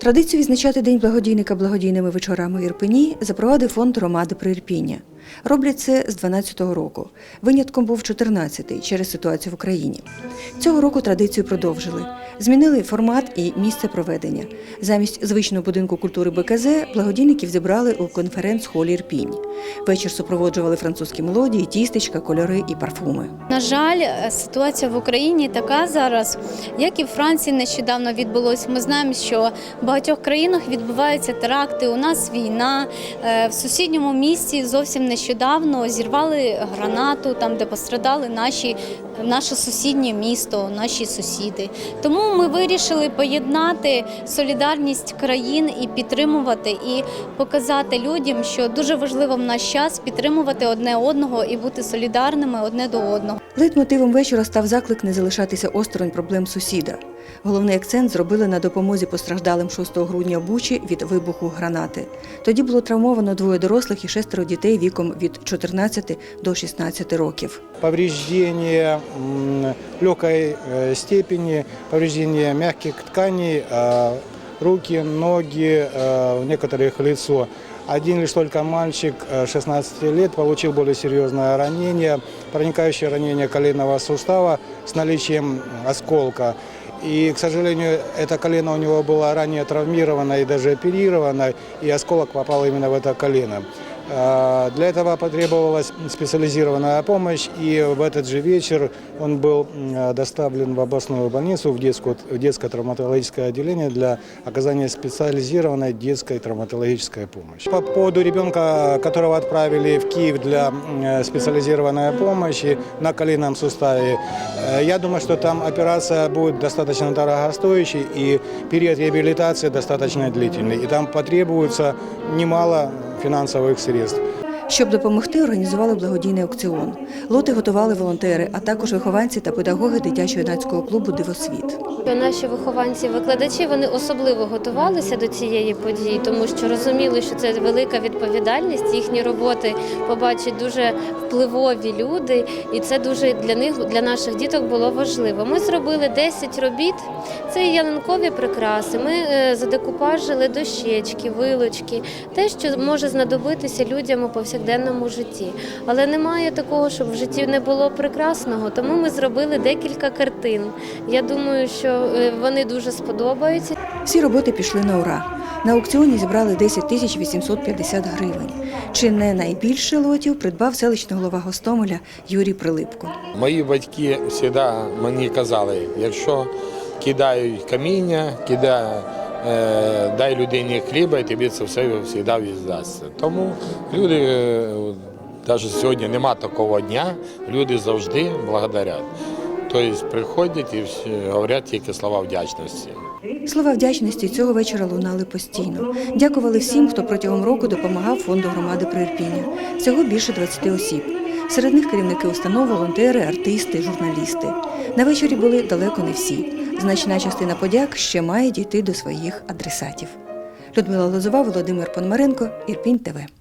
Традицію відзначати День благодійника благодійними вечорами в Ірпені запровадив фонд громади Приірпіння. Роблять це з 12-го року. Винятком був 14-й через ситуацію в Україні. Цього року традицію продовжили. Змінили формат і місце проведення. Замість звичного будинку культури БКЗ благодійників зібрали у конференц-холі Ірпінь. Вечір супроводжували французькі мелодії, тістечка, кольори і парфуми. На жаль, ситуація в Україні така зараз, як і в Франції нещодавно відбулось. Ми знаємо, що в багатьох країнах відбуваються теракти. У нас війна Е, в сусідньому місті зовсім нещодавно зірвали гранату, там де пострадали наші. Наше сусіднє місто, наші сусіди. Тому ми вирішили поєднати солідарність країн і підтримувати, і показати людям, що дуже важливо в наш час підтримувати одне одного і бути солідарними одне до одного. Лейтмотивом вечора став заклик не залишатися осторонь проблем сусіда. Головний акцент зробили на допомозі постраждалим 6 грудня в Бучі від вибуху гранати. Тоді було травмовано двоє дорослих і шестеро дітей віком від 14 до 16 років. повреждение м, легкой э, степени, повреждение мягких тканей, э, руки, ноги, э, у некоторых лицо. Один лишь только мальчик э, 16 лет получил более серьезное ранение, проникающее ранение коленного сустава с наличием осколка. И, к сожалению, это колено у него было ранее травмировано и даже оперировано, и осколок попал именно в это колено. Э, Для этого потребовалась специализированная помощь, и в этот же вечер он был м, доставлен в областную больницу, в, детскую, в детское травматологическое отделение для оказания специализированной детской травматологической помощи. По поводу ребенка, которого отправили в Киев для э, специализированной помощи на коленном суставе, э, я думаю, что там операция будет достаточно дорогостоящей, и период реабилитации достаточно длительный, и там потребуется немало фінансових средств. Щоб допомогти, організували благодійний аукціон. Лоти готували волонтери, а також вихованці та педагоги дитячо-юнацького клубу Дивосвіт. Наші вихованці, викладачі вони особливо готувалися до цієї події, тому що розуміли, що це велика відповідальність. Їхні роботи побачать дуже впливові люди, і це дуже для них, для наших діток було важливо. Ми зробили 10 робіт. Це ялинкові прикраси. Ми е, задекупажили дощечки, вилочки, те, що може знадобитися людям у повсякденному житті. Але немає такого, щоб в житті не було прекрасного. Тому ми зробили декілька картин. Я думаю, що е, вони дуже сподобаються. Всі роботи пішли на ура. На аукціоні зібрали 10 тисяч 850 гривень. Чи не найбільше лотів придбав селищний голова Гостомеля Юрій Прилипко. Мої батьки завжди мені казали, якщо кидають каміння, кидає, е, дай людині хліба, і тобі це все завжди віддасться. Тому люди, навіть сьогодні нема такого дня, люди завжди благодарять. Тобто приходять і говорять тільки слова вдячності. Слова вдячності цього вечора лунали постійно. Дякували всім, хто протягом року допомагав фонду громади Приірпіння. Всього більше 20 осіб. Серед них керівники установ, волонтери, артисти, журналісти. На вечорі були далеко не всі. Значна частина подяк ще має дійти до своїх адресатів. Людмила Лозова, Володимир Пономаренко, Ірпінь ТВ.